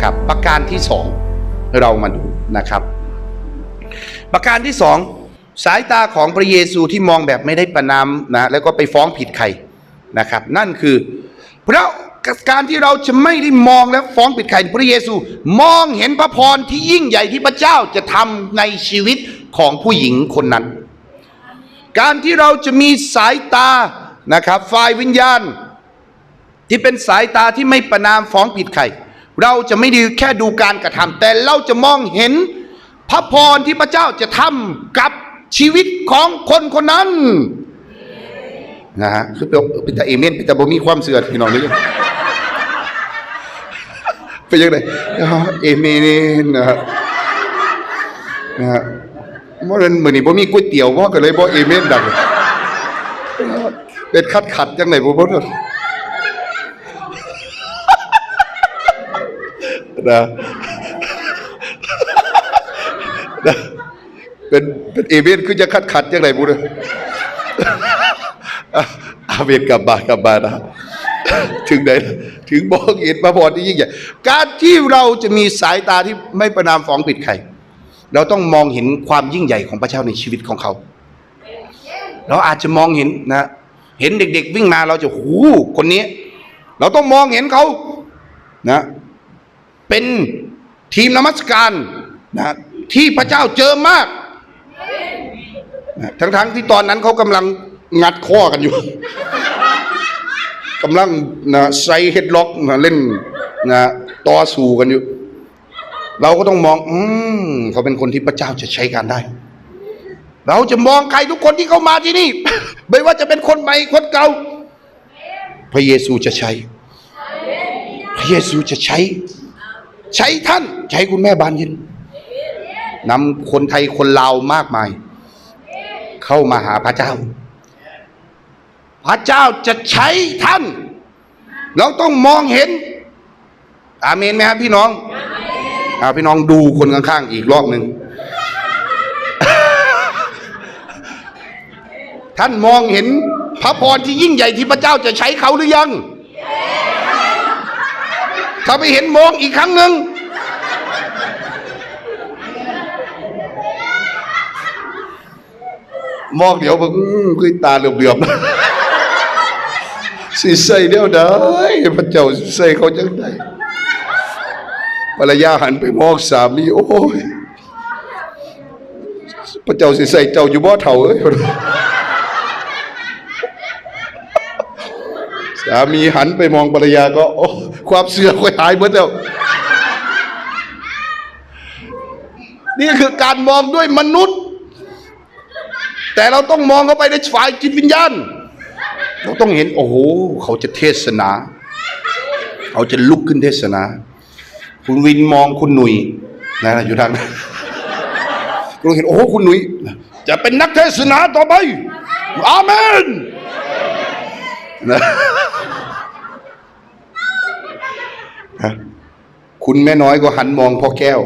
นะครับ ประการที่สองเรามาดูนะครับ ประการที่สองสายตาของพระเยซูที่มองแบบไม่ได้ประนามนะแล้วก็ไปฟ้องผิดใครนะครับ นั่นคือเพราะการที่เราจะไม่ได้มองและฟ้องผิดใครพระเยซูมองเห็นพระพรที่ยิ่งใหญ่ที่พระเจ้าจะทำในชีวิตของผู้หญิงคนนั้น การที่เราจะมีสายตานะครับฝ่ายวิญญาณ ที่เป็นสายตาที่ไม่ประนามฟ้องผิดใคร เราจะไม่ดูแค่ดูการกระทำแต่เราจะมองเห็น พระพรที่พระเจ้าจะทำกับชีวิตของคนคนนั้นนะฮะคือเป็นแต่เอเมนเป็นแต่บ่มีความเสื่อพี่น้องเลยเป็นยังไงเอเมนนะฮะนะฮะเมื่อนั้นมื้อนี้บ่มีก๋วยเตี๋ยวบ่ก็เลยบ่เอเมนดังเป็นคัดขัดๆจังไหนบ่บ่เด้อ นะนะเป็นเป็นเอเวนคือจะขัดขัดยังไงบุญอาเวนกลับมากลับมานะถึงไหนถึงบอกเห็นพระพรที่ยิ่งใหญ่การที่เราจะมีสายตาที่ไม่ประนามฟ้องผิดใครเราต้องมองเห็นความยิ่งใหญ่ของพระเจ้าในชีวิตของเขา เราอาจจะมองเห็นนะ เห็นเด็ก ๆ วิ่งมาเราจะหูคนนี้ เราต้องมองเห็นเขานะ เป็นทีมนมัสการนะที่พระเจ้าเจอมาก ทั้งๆที่ตอนนั้นเขากำลังงัดข้อกันอยู่กำลังนะใส่เฮดล็อกนะเล่นนะต่อสู้กันอยู่ เราก็ต้องมอง อืมเขาเป็นคนที่พระเจ้าจะใช้การได้ เราจะมองใครทุกคนที่เข้ามาที่นี่ ไม่ว่าจะเป็นคนใหม่คนเก่า พระเยซูจะใช้ พระเยซูจะใช้ ใช้ท่าน ใช้คุณแม่บานเย็นนำคนไทยคนลาวมากมาย เข้ามาหาพระเจ้า พระเจ้าจะใช้ท่าน เราต้องมองเห็น อาเมนไหมครับพี่น้องอาพี่น้องดูคนข้างๆอีกรอบหนึ่งท่านมองเห็นพระพรที่ยิ่งใหญ่ที่พระเจ้าจะใช้เขาหรือยัง ถ้าไปเห็นมองอีกครั้งหนึ่งมองเดี๋ยวผมคือตาเหลือบๆสิใส่เดียวได้พระเจ้าใส่เขาจังได้ภรรยาหันไปมองสามีโอ้ยพระเจ้าสิใส่เจ้าอยู่บ่เท่าเอ้ย สามีหันไปมองภรรยาก็ โอ้ความเสื่อมก็หายหมดแล้ว นี่คือการมองด้วยมนุษย์ แต่เราต้องมองเข้าไปในฝ่ายจิตวิญญาณ เราต้องเห็น โอ้โห เขาจะเทศนา เขาจะลุกขึ้นเทศนา คุณวินมองคุณหนุ่ยนะอยู่ทางนั้นเราเห็นโอ้โหคุณหนุ่ยจะเป็นนักเทศนาต่อไปอาเมนนะ ฮะคุณแม่น้อยก็หันมองพ่อแก้ว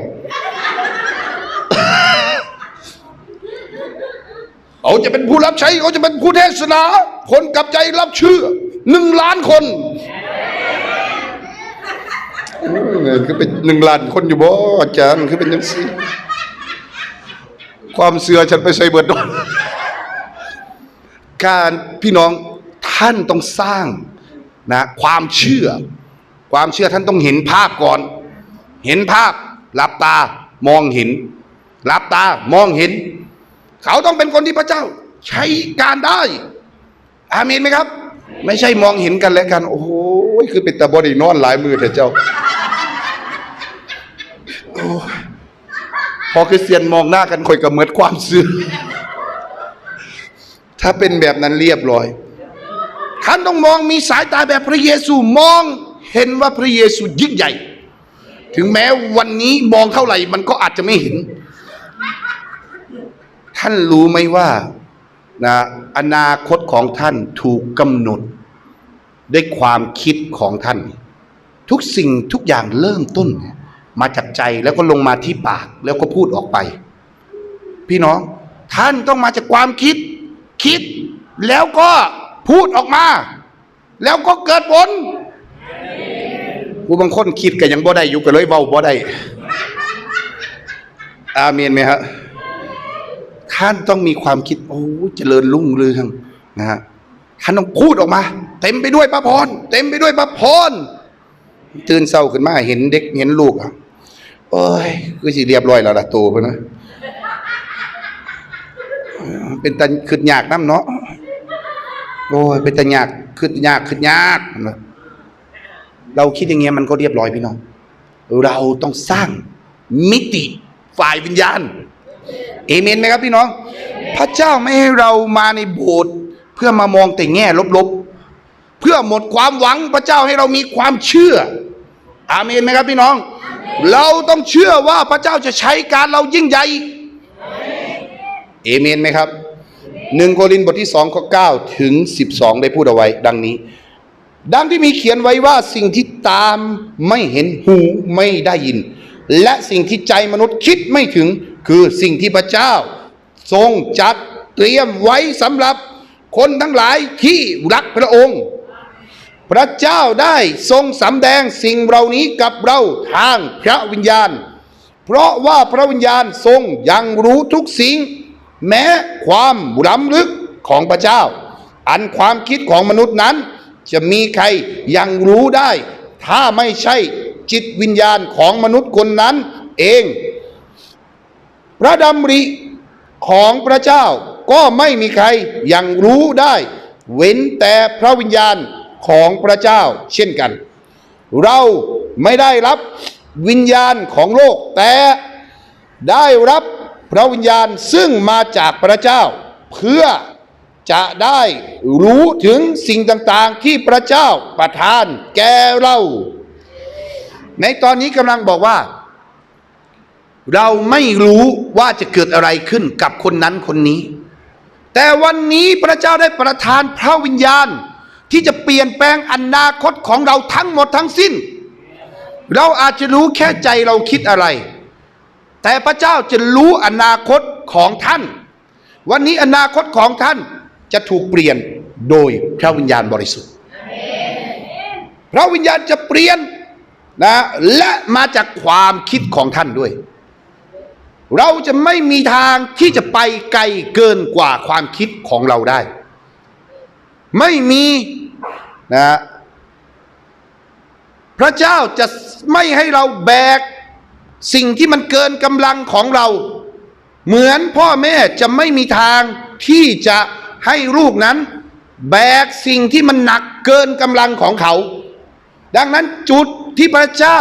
เขาจะเป็นผู้รับใช้เขาจะเป็นผู้เทศนา คนกลับใจรับเชื่อหนึ่งล้านคนเงินก็เป็นหนึ่งล้านคนอยู่บ่อาจารย์คือเป็นยังสิความเสื่อฉันไปใส่เบิดดอนการพี่น้องท่านต้องสร้างนะความเชื่อ ความเชื่อท่านต้องเห็นภาพก่อน เห็นภาพหลับตามองเห็นหลับตามองเห็น เขาต้องเป็นคนที่พระเจ้า ใช้การได้ อาเมนไหมครับ ไม่ใช่มองเห็นกันและกัน โอ้โหคือเป็นตาบอดีนอนหลายมือเถอะเจ้าอพอคริสเตียนมองหน้ากันคอยกับเมือนความเสื่อถ้าเป็นแบบนั้นเรียบร้อยท่านต้องมองมีสายตาแบบพระเยซูมอง เห็นว่าพระเยซูยิ่งใหญ่ ถึงแม้วันนี้มองเท่าไหร่มันก็อาจจะไม่เห็น ท่านรู้ไหมว่านะอนาคตของท่านถูกกำหนดด้วยความคิดของท่าน ทุกสิ่งทุกอย่างเริ่มต้น มาจากใจแล้วก็ลงมาที่ปากแล้วก็พูดออกไป พี่น้องท่านต้องมาจากความคิด คิดแล้วก็พูดออกมา แล้วก็เกิดผล ผู้บางคนคิดก็ยังบ่ได้อยู่ก็เลยเว้าบ่ได้อาเมนไหมฮะท่านต้องมีความคิดโอ้เจริญรุ่งเรืองนะฮะท่านต้องพูดออกมา เต็มไปด้วยพระพรเต็มไปด้วยพระพรตื่นเศร้าขึ้นมาเห็นเด็กเห็นลูกอะโอ้ยคือสิเรียบร้อยแล้วล่ะโตไปนะเป็นตาขึ้นยากน้ำเนาะโอ้ยเป็นตายากขึ้นยากขึ้นยาก เราคิดอย่างเงี้ยมันก็เรียบร้อยพี่น้อง เราต้องสร้างมิติฝ่ายวิญญาณเอเมนไหมครับพี่น้อง พระเจ้าไม่ให้เรามาในโบสถ์เพื่อมามองแต่แง่ลบๆ เพื่อหมดความหวังพระเจ้าให้เรามีความเชื่อ อาเมนไหมครับพี่น้อง เราต้องเชื่อว่าพระเจ้าจะใช้การเรายิ่งใหญ่เอเมนไหมครับหนึ่งโครินธ์บทที่สองข้อเก้าถึงสิบสองได้พูดเอาไว้ ดังนี้ ดังที่มีเขียนไว้ว่าสิ่งที่ตามไม่เห็นหูไม่ได้ยิน และสิ่งที่ใจมนุษย์คิดไม่ถึง คือสิ่งที่พระเจ้า ทรงจัดเตรียมไว้สำหรับคนทั้งหลายที่รักพระองค์ พระเจ้าได้ทรงสำแดงสิ่งเหล่านี้กับเราทางพระวิญญาณ เพราะว่าพระวิญญาณทรงยังรู้ทุกสิ่ง แม้ความล้ำลึกของพระเจ้า อันความคิดของมนุษย์นั้น จะมีใครยังรู้ได้ ถ้าไม่ใช่จิตวิญญาณของมนุษย์คนนั้นเอง พระดำริของพระเจ้าก็ไม่มีใครยังรู้ได้ เว้นแต่พระวิญญาณของพระเจ้าเช่นกัน เราไม่ได้รับวิญญาณของโลก แต่ได้รับพระวิญญาณซึ่งมาจากพระเจ้า เพื่อ จะได้รู้ถึงสิ่งต่างๆที่พระเจ้าประทานแก่เรา ในตอนนี้กำลังบอกว่า เราไม่รู้ว่าจะเกิดอะไรขึ้นกับคนนั้นคนนี้ แต่วันนี้พระเจ้าได้ประทานพระวิญญาณ ที่จะเปลี่ยนแปลงอนาคตของเราทั้งหมดทั้งสิ้น เราอาจจะรู้แค่ใจเราคิดอะไร แต่พระเจ้าจะรู้อนาคตของท่าน วันนี้อนาคตของท่าน จะถูกเปลี่ยนโดยพระวิญญาณบริสุทธิ์พระวิญญาณจะเปลี่ยนนะและมาจากความคิดของท่านด้วย เราจะไม่มีทางที่จะไปไกลเกินกว่าความคิดของเราได้ ไม่มีนะพระเจ้าจะไม่ให้เราแบกสิ่งที่มันเกินกำลังของเรา เหมือนพ่อแม่จะไม่มีทางที่จะ ให้ลูกนั้น แบกสิ่งที่มันหนักเกินกำลังของเขา ดังนั้นจุดที่พระเจ้า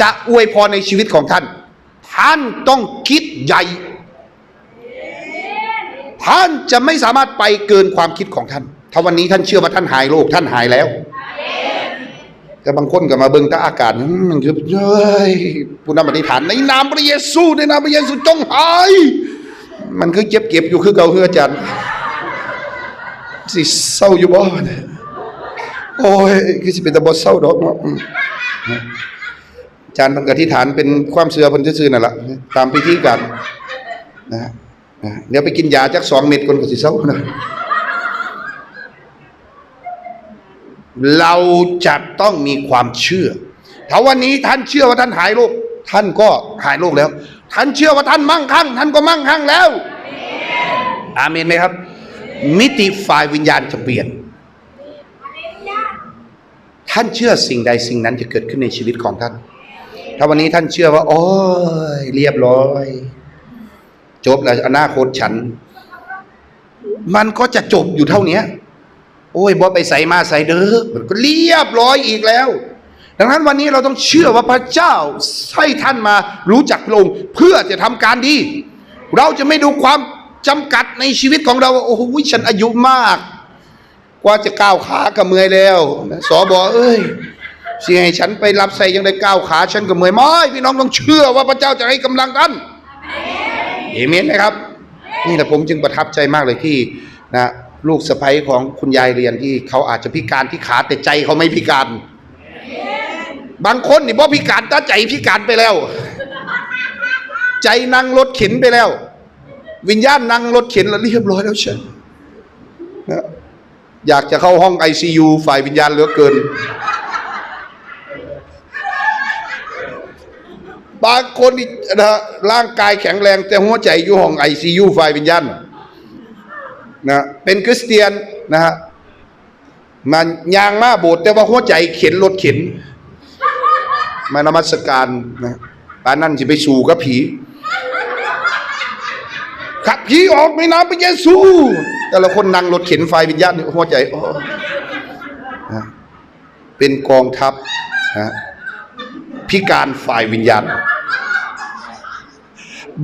จะอวยพรในชีวิตของท่าน ท่านต้องคิดใหญ่ ท่านจะไม่สามารถไปเกินความคิดของท่าน ถ้าวันนี้ท่านเชื่อว่าท่านหายโรคท่านหายแล้ว แต่บางคนก็มาเบิ่งตาอากาศมันคือเฮ้ยผู้นำอธิษฐานในนามพระเยซูในนามพระเยซูจงหาย มันคือเก็บเก็บอยู่คือเก่าคืออาจารย์ สิเศร้าอยู่บ่เนี่ยโอ้ยคือสิเป็นตะบอเศร้าดอกเนาะอืมอาจารย์เพิ่นก็อธิษฐานเป็นความเชื่อเพิ่นซื่อๆนั่นล่ะตามพิธีการนะนะเดี๋ยวไปกินยาจักสองเม็ดก่อนก็สิเศร้านะเราจะต้องมีความเชื่อ ถ้าวันนี้ท่านเชื่อว่าท่านหายโรคท่านก็หายโรคแล้ว ท่านเชื่อว่าท่านมั่งคั่ง ท่านก็มั่งคั่งแล้ว อาเมนไหมครับ มิติฝ่ายวิญญาณจะเปลี่ยน ท่านเชื่อสิ่งใดสิ่งนั้นจะเกิดขึ้นในชีวิตของท่าน ถ้าวันนี้ท่านเชื่อว่า โอ้ยเรียบร้อย จบแล้วอนาคตฉัน มันก็จะจบอยู่เท่านี้โอ้ยบอไปใส่มาใส่เด้อมันก็เรียบร้อยอีกแล้ว ดังนั้นวันนี้เราต้องเชื่อว่าพระเจ้าให้ท่านมารู้จักพระองค์เพื่อจะทำการดี เราจะไม่ดูความ จำกัดในชีวิตของเราว่าโอ้โหฉันอายุมาก กว่าจะก้าวขาก็เมื่อยแล้วสอบอเอ้ยสิให้ฉันไปรับใส่ยังได้ก้าวขาฉันก็เมื่อยไม่พี่น้องต้องเชื่อว่าพระเจ้าจะให้กำลังท่านเอเมนนะครับ นี่แหละผมจึงประทับใจมากเลยที่นะลูกสะใภ้ของคุณยายเรียนที่เขาอาจจะพิการที่ขาแต่ใจเขาไม่พิการ บางคนนี่บ่พิการตาใจพิการไปแล้ว ใจนั่งรถเข็นไปแล้ว วิญญาณนั่งรถเข็นแล้วเรียบร้อยแล้วเชิญนะอยากจะเข้าห้องไอซียูฝ่ายวิญญาณเหลือเกิน บางคนนี่นะร่างกายแข็งแรง แต่หัวใจอยู่ห้องไอซียูฝ่ายวิญญาณนะเป็นคริสเตียนนะฮะมันยางมาโบสถ์แต่ว่าหัวใจเข็นรถเข็น มานมัสการนะปานนั่นจะไปสู่กับผี ขับผีออกในนามพระเยซู แต่ละคนนั่งรถเข็นไฟวิญญาณหัวใจโอ้เป็นกองทัพนะพิการฝ่ายวิญญาณ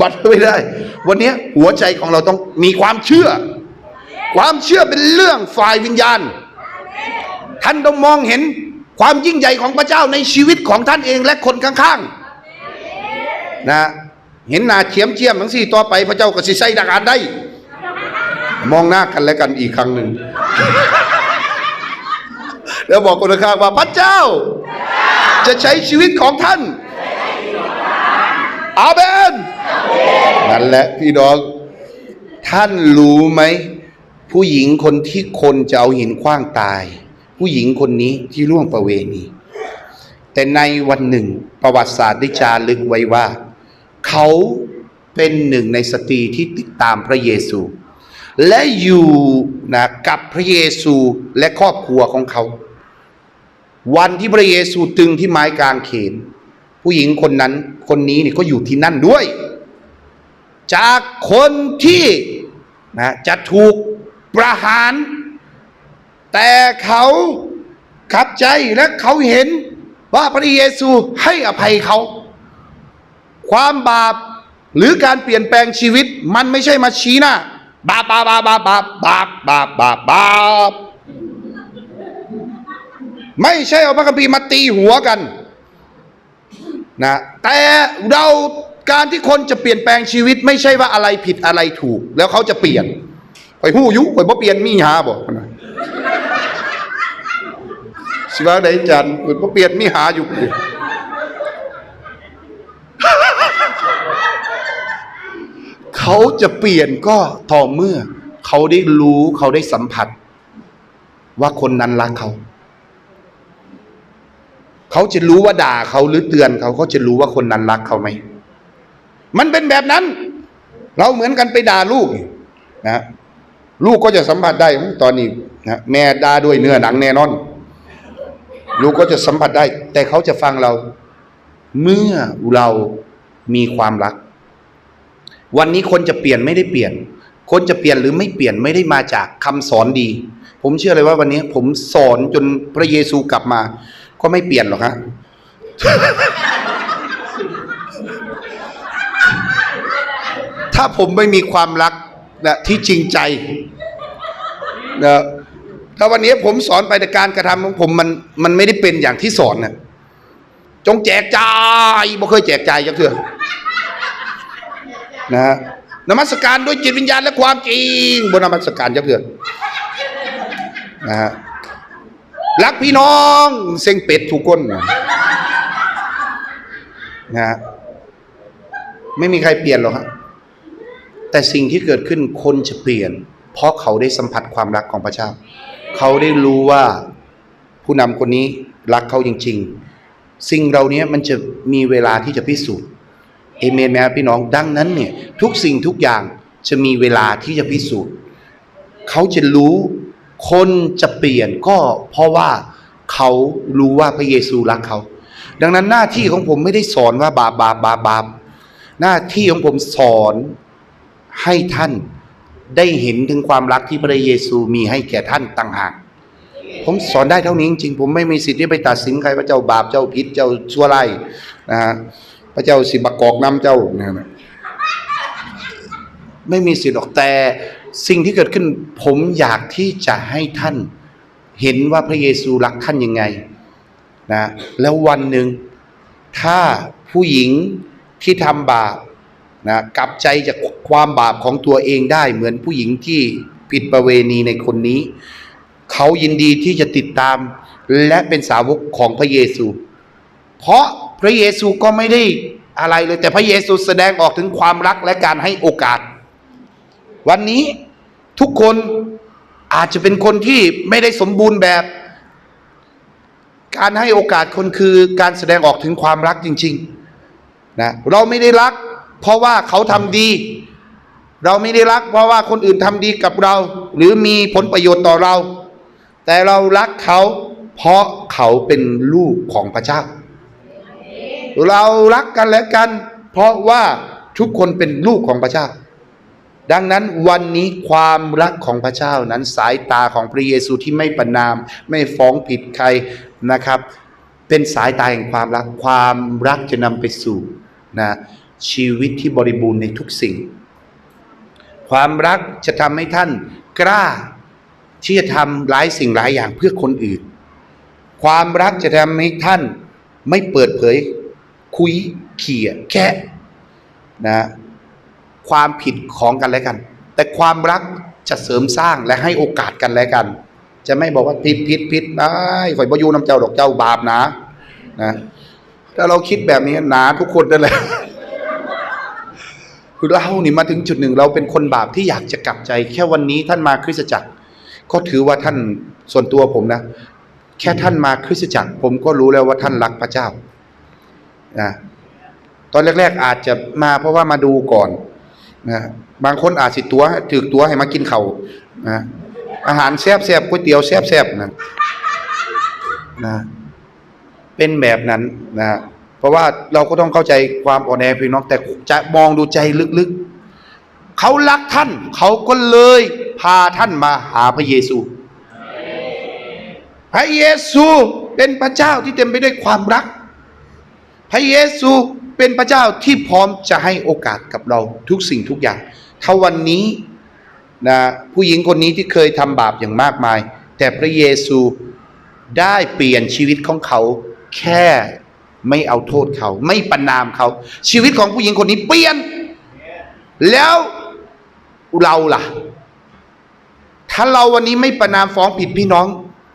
บัตรไม่ได้ วันนี้หัวใจของเราต้องมีความเชื่อ ความเชื่อเป็นเรื่องฝ่ายวิญญาณ ท่านต้องมองเห็นความยิ่งใหญ่ของพระเจ้าในชีวิตของท่านเองและคนข้างๆนะ เห็นหน้าเฉียมเจียมทั้งสี่ต่อไปพระเจ้าก็สิใส่ดักการได้ มองหน้ากันและกันอีกครั้งหนึ่งแล้วบอกคนข้างว่าพระเจ้า จะใช้ชีวิตของท่าน อาเบนนั่นแหละพี่น้อง ท่านรู้ไหม ผู้หญิงคนที่คนจะเอาหินขว้างตาย ผู้หญิงคนนี้ที่ร่วงประเวณี แต่ในวันหนึ่งประวัติศาสตร์ได้จารึกไว้ว่า เขาเป็นหนึ่งในสตรีที่ติดตามพระเยซู และอยู่นะกับพระเยซูและครอบครัวของเขา วันที่พระเยซูตึงที่ไม้กางเขน ผู้หญิงคนนั้นคนนี้นี่ก็อยู่ที่นั่นด้วย จากคนที่นะจะถูกประหาร แต่เขาขับใจและเขาเห็นว่าพระเยซูให้อภัยเขา ความบาปหรือการเปลี่ยนแปลงชีวิต มันไม่ใช่มาชี้หน้าบาปบาปบาปบาปบาปบาปบาปบาปไม่ใช่เอาพระคัมภีร์มาตีหัวกันนะแต่เราการที่คนจะเปลี่ยนแปลงชีวิต ไม่ใช่ว่าอะไรผิดอะไรถูก แล้วเขาจะเปลี่ยนไปหู้ยุไปบ่เปลี่ยนมีหาบอกนะสิว่าได้จันไปบ่เปลี่ยนมีหาอยู่ เขาจะเปลี่ยนก็ต่อเมื่อ เขาได้รู้เขาได้สัมผัส ว่าคนนั้นรักเขา เขาจะรู้ว่าด่าเขาหรือเตือนเขาเขาจะรู้ว่าคนนั้นรักเขาไหมมันเป็นแบบนั้น เราเหมือนกันไปด่าลูกนะลูกก็จะสัมผัสได้ตอนนี้นะแม่ด่าด้วยเนื้อหนังแน่นอน ลูกก็จะสัมผัสได้ แต่เขาจะฟังเรา เมื่อเรามีความรัก วันนี้คนจะเปลี่ยนไม่ได้เปลี่ยน คนจะเปลี่ยนหรือไม่เปลี่ยนไม่ได้มาจากคำสอนดี ผมเชื่อเลยว่าวันนี้ผมสอนจนพระเยซูกลับมา ก็ไม่เปลี่ยนหรอกฮะถ้าผมไม่มีความรักนะที่จริงใจนะถ้าวันนี้ผมสอนไปในการกระทำของผมมันมันไม่ได้เป็นอย่างที่สอนนะจงแจกจ่ายบ่เคยแจกจ่ายจักเถื่อ นะฮะนมัสการด้วยจิตวิญญาณและความจริงบนนมัสการยักเดือนนะฮะรักพี่น้องเซ็งเป็ดทุกคนนะฮะไม่มีใครเปลี่ยนหรอกครับแต่สิ่งที่เกิดขึ้นคนจะเปลี่ยน เพราะเขาได้สัมผัสความรักของพระเจ้า เขาได้รู้ว่าผู้นำคนนี้รักเขาจริง ๆ สิ่งเรานี้มันจะมีเวลาที่จะพิสูจน์ เอเมนไหมครับพี่น้องดังนั้นเนี่ยทุกสิ่งทุกอย่างจะมีเวลาที่จะพิสูจน์เขาจะรู้คนจะเปลี่ยนก็เพราะว่าเขารู้ว่าพระเยซูรักเขา ดังนั้นหน้าที่ของผมไม่ได้สอนว่าบาปบาปบาปบาปหน้าที่ของผมสอนให้ท่านได้เห็นถึงความรักที่พระเยซูมีให้แก่ท่านต่างหากผมสอนได้เท่านี้จริงๆผมไม่มีสิทธิ์ที่ไปตัดสินใครว่าเจ้าบาปเจ้าผิดเจ้าชั่วไรนะฮะ พระเจ้าสิบกอกน้ำเจ้านะไม่มีสิทธิ์หรอกแต่สิ่งที่เกิดขึ้นผมอยากที่จะให้ท่านเห็นว่าพระเยซูรักท่านยังไงนะแล้ววันหนึ่งถ้าผู้หญิงที่ทำบาปนะกลับใจจากความบาปของตัวเองได้ เหมือนผู้หญิงที่ผิดประเวณีในคนนี้ เขายินดีที่จะติดตามและเป็นสาวกของพระเยซู เพราะ ระเยซูก็ไม่ได้อะไรเลย แต่พระเยซูแสดงออกถึงความรักและการให้โอกาส วันนี้ทุกคนอาจจะเป็นคนที่ไม่ได้สมบูรณ์แบบ การให้โอกาสคนคือการแสดงออกถึงความรักจริงๆนะเราไม่ได้รัก เพราะว่าเขาทำดี เราไม่ได้รัก เพราะว่าคนอื่นทำดีกับเรา หรือมีผลประโยชน์ต่อเรา แต่เรารักเขาเพราะเขาเป็นลูกของพระเจ้า เรารักกันและกัน เพราะว่าทุกคนเป็นลูกของพระเจ้า ดังนั้นวันนี้ความรักของพระเจ้านั้นสายตาของพระเยซูที่ไม่ประนาม ไม่ฟ้องผิดใครนะครับ เป็นสายตาแห่งความรักความรักจะนำไปสู่นะชีวิตที่บริบูรณ์ในทุกสิ่ง ความรักจะทำให้ท่านกล้าที่จะทำหลายสิ่งหลายอย่างเพื่อคนอื่น ความรักจะทำให้ท่านไม่เปิดเผย คุยเขี่ยแค่นะความผิดของกันและกัน แต่ความรักจะเสริมสร้างและให้โอกาสกันและกัน จะไม่บอกว่าผิดผิดผิดได้ข่อยบ่อยูน้ำเจ้าดอกเจ้าบาปนะนะถ้าเราคิดแบบนี้หนาทุกคนนั่นแหละคือเรานี่มาถึงจุดหนึ่งเราเป็นคนบาปที่อยากจะกลับใจ แค่วันนี้ท่านมาคริสตจักร ก็ถือว่าท่านส่วนตัวผมนะ แค่ท่านมาคริสตจักร ผมก็รู้แล้วว่าท่านรักพระเจ้า นะตอนแรก ๆ อาจจะมาเพราะว่ามาดูก่อนนะบางคนอาจสิตัวถือตัวให้มากินเขานะอาหารแซ่บแซบๆก๋วยเตี๋ยวแซ่บแซบๆนะนะเป็นแบบนั้นนะเพราะว่าเราก็ต้องเข้าใจความอ่อนแอพี่น้องแต่จะมองดูใจลึกๆ เขารักท่าน เขาก็เลยพาท่านมาหาพระเยซู พระเยซูเป็นพระเจ้าที่เต็มไปด้วยความรัก พระเยซูเป็นพระเจ้าที่พร้อมจะให้โอกาสกับเราทุกสิ่งทุกอย่าง ถ้าวันนี้นะผู้หญิงคนนี้ที่เคยทำบาปอย่างมากมาย แต่พระเยซูได้เปลี่ยนชีวิตของเขาแค่ไม่เอาโทษเขา ไม่ประนามเขา ชีวิตของผู้หญิงคนนี้เปลี่ยน แล้วเราล่ะ ถ้าเราวันนี้ไม่ประนามฟ้องผิดพี่น้อง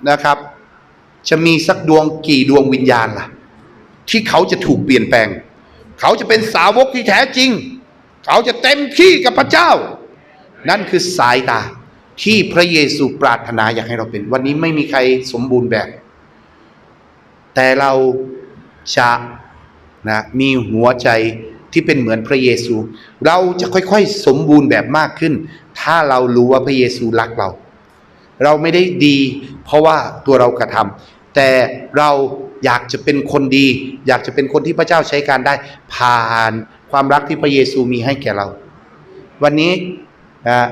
นะครับ จะมีสักดวงกี่ดวงวิญญาณล่ะ ที่เขาจะถูกเปลี่ยนแปลง เขาจะเป็นสาวกที่แท้จริง เขาจะเต็มที่กับพระเจ้า นั่นคือสายตาที่พระเยซูปรารถนาอยากให้เราเป็น วันนี้ไม่มีใครสมบูรณ์แบบ แต่เราจะนะมีหัวใจที่เป็นเหมือนพระเยซู เราจะค่อยๆ สมบูรณ์แบบมากขึ้น ถ้าเรารู้ว่าพระเยซูรักเรา เราไม่ได้ดี เพราะว่าตัวเรากระทำแต่เรา อยากจะเป็นคนดี อยากจะเป็นคนที่พระเจ้าใช้การได้ ผ่านความรักที่พระเยซูมีให้แก่เรา วันนี้นะ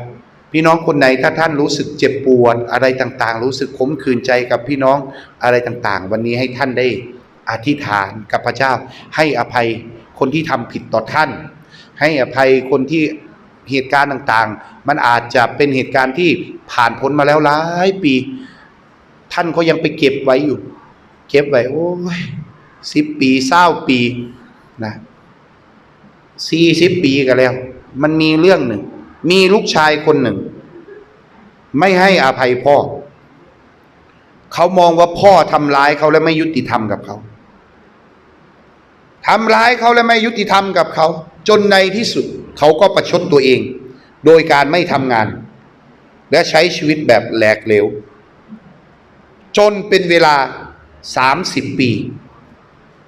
พี่น้องคนไหนถ้าท่านรู้สึกเจ็บปวดอะไรต่างๆ รู้สึกขมขื่นใจกับพี่น้องอะไรต่างๆ วันนี้ให้ท่านได้อธิษฐานกับพระเจ้า ให้อภัยคนที่ทำผิดต่อท่าน ให้อภัยคนที่เหตุการณ์ต่างๆ มันอาจจะเป็นเหตุการณ์ที่ผ่านพ้นมาแล้วหลายปี ท่านก็ยังไปเก็บไว้อยู่ เก็บไว้โอ้ยสิบปีเศร้าปีนะสี่สิบปีกันแล้ว มันมีเรื่องหนึ่ง มีลูกชายคนหนึ่ง ไม่ให้อภัยพ่อ เขามองว่าพ่อทำร้ายเขาและไม่ยุติธรรมกับเขาทำร้ายเขาและไม่ยุติธรรมกับเขา จนในที่สุดเขาก็ประชดตัวเอง โดยการไม่ทำงาน และใช้ชีวิตแบบแหลกเหลว จนเป็นเวลา 30 ปี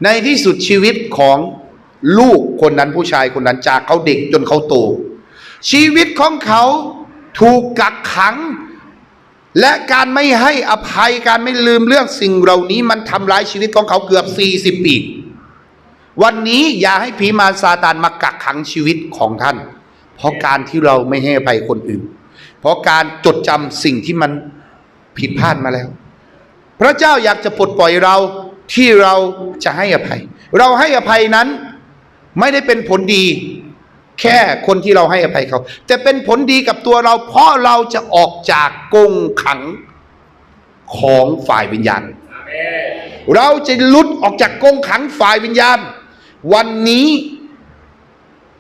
ในที่สุดชีวิตของลูกคนนั้นผู้ชายคนนั้นจากเขาเด็กจนเขาโต ชีวิตของเขาถูกกักขัง และการไม่ให้อภัยการไม่ลืมเรื่องสิ่งเหล่านี้มันทำร้ายชีวิตของเขาเกือบ 40 ปี วันนี้อย่าให้ผีมารซาตานมากักขังชีวิตของท่าน เพราะการที่เราไม่ให้อภัยคนอื่น เพราะการจดจำสิ่งที่มันผิดพลาดมาแล้ว พระเจ้าอยากจะปลดปล่อยเราที่เราจะให้อภัย เราให้อภัยนั้นไม่ได้เป็นผลดี แค่คนที่เราให้อภัยเขา แต่เป็นผลดีกับตัวเรา เพราะเราจะออกจากกรงขังของฝ่ายวิญญาณ เราจะหลุดออกจากกรงขังฝ่ายวิญญาณ วันนี้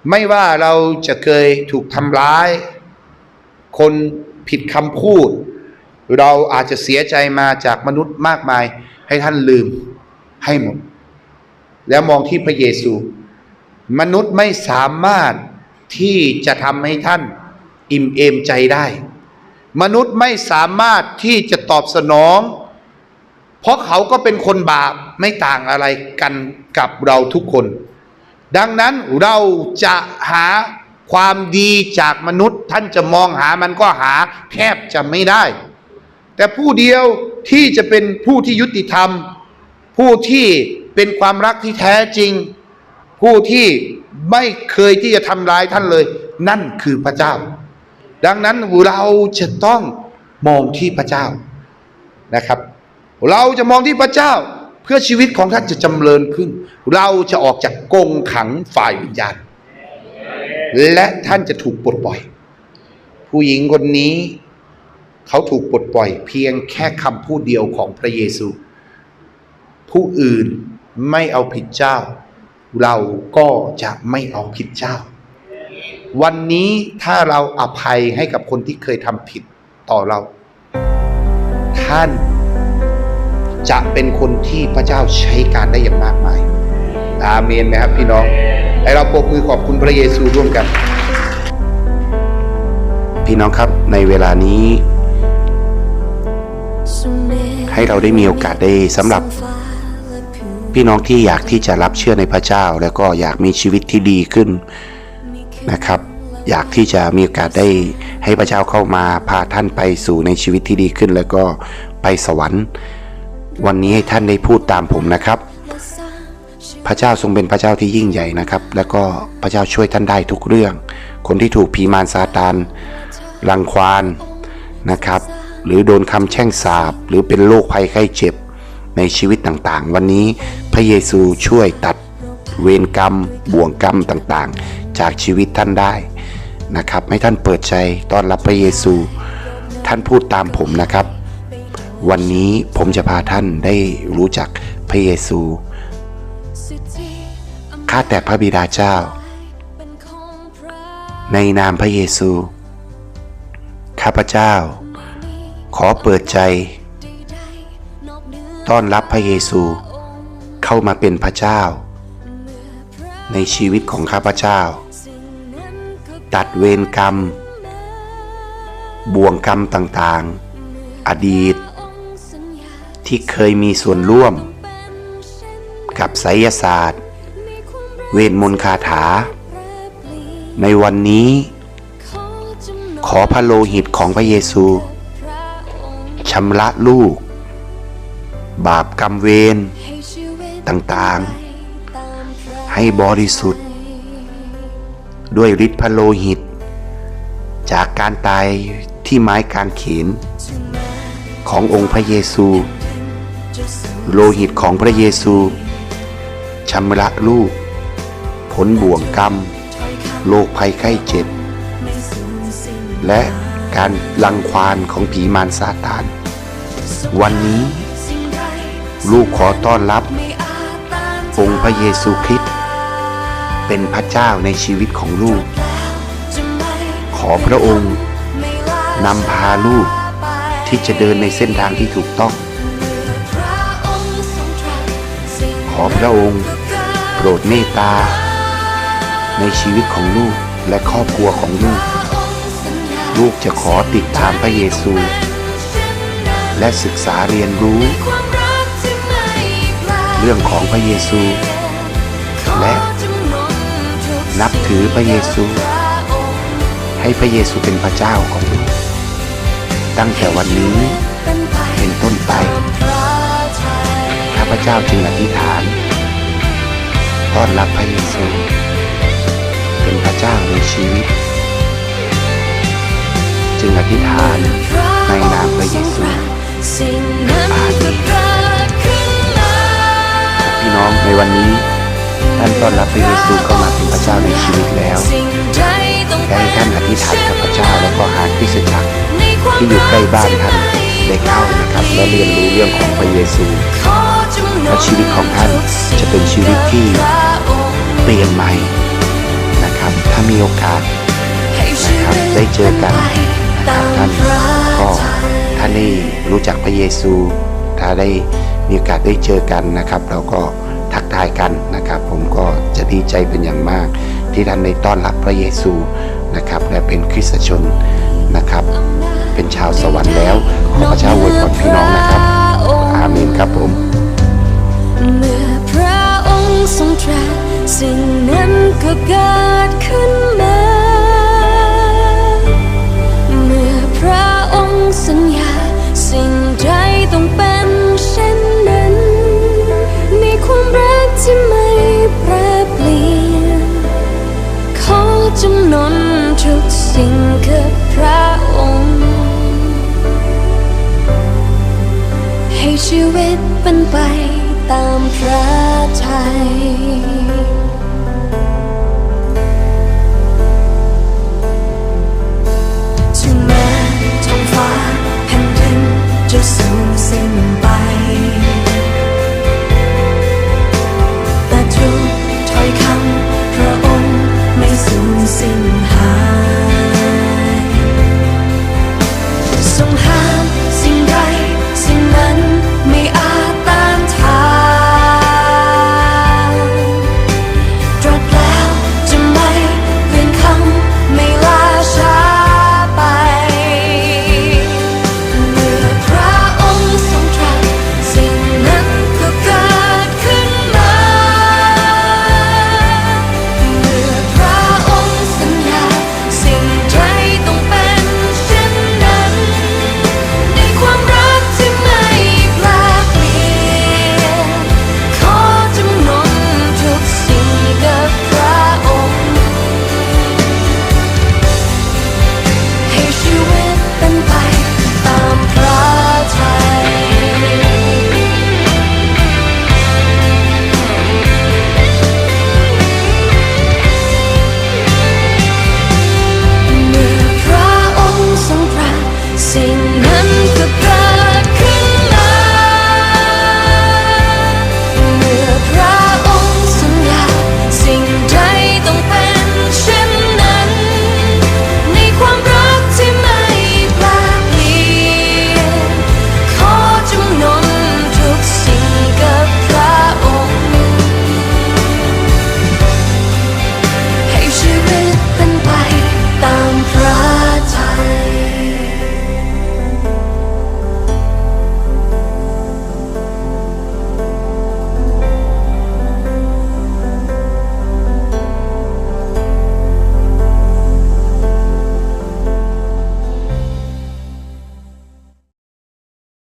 ไม่ว่าเราจะเคยถูกทำร้าย คนผิดคำพูด เราอาจจะเสียใจมาจากมนุษย์มากมาย ให้ท่านลืมให้หมด แล้วมองที่พระเยซู มนุษย์ไม่สามารถที่จะทำให้ท่านอิ่มเอมใจได้ มนุษย์ไม่สามารถที่จะตอบสนอง เพราะเขาก็เป็นคนบาปไม่ต่างอะไรกันกับเราทุกคน ดังนั้นเราจะหาความดีจากมนุษย์ ท่านจะมองหามันก็หาแทบจะไม่ได้ แต่ผู้เดียวที่จะเป็นผู้ที่ยุติธรรม ผู้ที่เป็นความรักที่แท้จริง ผู้ที่ไม่เคยที่จะทำร้ายท่านเลย นั่นคือพระเจ้า ดังนั้นเราจะต้องมองที่พระเจ้านะครับ เราจะมองที่พระเจ้าเพื่อชีวิตของท่านจะจำเริญขึ้น เราจะออกจากกรงขังฝ่ายวิญญาณ และท่านจะถูกปลดปล่อย ผู้หญิงคนนี้ เขาถูกปลดปล่อยเพียงแค่คำพูดเดียวของพระเยซู ผู้อื่นไม่เอาผิดเจ้า เราก็จะไม่เอาผิดเจ้า วันนี้ถ้าเราอภัยให้กับคนที่เคยทำผิดต่อเรา ท่านจะเป็นคนที่พระเจ้าใช้การได้อย่างมากมาย อาเมนไหมครับพี่น้อง ให้เราปรบมือขอบคุณพระเยซูร่วมกัน พี่น้องครับในเวลานี้ ให้เราได้มีโอกาสได้สำหรับ พี่น้องที่อยากที่จะรับเชื่อในพระเจ้า แล้วก็อยากมีชีวิตที่ดีขึ้นนะครับ อยากที่จะมีโอกาสได้ให้พระเจ้าเข้ามาพาท่านไปสู่ในชีวิตที่ดีขึ้น แล้วก็ไปสวรรค์ วันนี้ให้ท่านได้พูดตามผมนะครับ พระเจ้าทรงเป็นพระเจ้าที่ยิ่งใหญ่นะครับ แล้วก็พระเจ้าช่วยท่านได้ทุกเรื่อง คนที่ถูกผีมารซาตานรังควานนะครับ หรือโดนคำแช่งสาปหรือเป็นโรคภัยไข้เจ็บ ในชีวิตต่างๆ วันนี้พระเยซูช่วยตัดเวรกรรม บ่วงกรรมต่างๆ จากชีวิตท่านได้นะครับ ให้ท่านเปิดใจต้อนรับพระเยซู ท่านพูดตามผมนะครับ วันนี้ผมจะพาท่านได้รู้จักพระเยซูข้าแต่พระบิดาเจ้า ในนามพระเยซู ข้าพเจ้า ขอเปิดใจ ต้อนรับพระเยซูเข้ามาเป็นพระเจ้า ในชีวิตของข้าพเจ้า ตัดเวรกรรม บ่วงกรรมต่างๆ อดีต ที่เคยมีส่วนร่วม กับไสยศาสตร์ เวทมนต์คาถา ในวันนี้ ขอพระโลหิตของพระเยซู ชำระลูก บาปกรรมเวรต่างๆ ให้บริสุทธิ์ ด้วยฤทธิ์พระโลหิต จากการตายที่ไม้กางเขน ขององค์พระเยซู โลหิตของพระเยซูชำระลูก ผลบ่วงกรรม โรคภัยไข้เจ็บ และการลังควานของผีมารซาตาน วันนี้ ลูกขอต้อนรับ องค์พระเยซูคริสต์เป็นพระเจ้าในชีวิตของลูก ขอพระองค์นำพาลูกที่จะเดินในเส้นทางที่ถูกต้อง ขอพระองค์โปรดเมตตา ในชีวิตของลูกและครอบครัวของลูก ลูกจะขอติดตามพระเยซู และศึกษาเรียนรู้ เรื่องของพระเยซู และนับถือพระเยซู ให้พระเยซูเป็นพระเจ้าของลูกตั้งแต่วันนี้เป็นต้นไปข้าพเจ้าจึงอธิษฐานต้อนรับพระเยซู เป็นพระเจ้าในชีวิต จึงอธิษฐานในนามพระเยซู สิ่งนั้นก็เกิดขึ้นมาพี่น้องในวันนี้ ท่านต้อนรับพระเยซูเข้ามาเป็นพระเจ้าในชีวิตแล้วองและให้ท่านอธิษฐานกับพระเจ้าแล้วก็หาคริสจักรที่อยู่ใกล้บ้านท่านได้เข้านะครับ และเรียนรู้เรื่องของพระเยซูและชีวิตของท่านจะเป็นชีวิตที่เปลี่ยนใหม่นะครับ ถ้ามีโอกาสนะครับได้เจอกันนะครับท่านก็ ท่านได้รู้จักพระเยซู ถ้าได้มีโอกาสได้เจอกันนะครับ เราก็ทักทายกันนะครับ ผมก็จะดีใจเป็นอย่างมาก ที่ท่านได้ต้อนรับพระเยซูนะครับ และเป็นคริสตชนนะครับ เป็นชาวสวรรค์แล้วขอพระเจ้าอวยพรพี่น้องนะครับอาเมนครับผมเมื่อพระองค์ทรงตรัสสิ่งนั้นก็เกิดขึ้นมา ไปตามพระทัย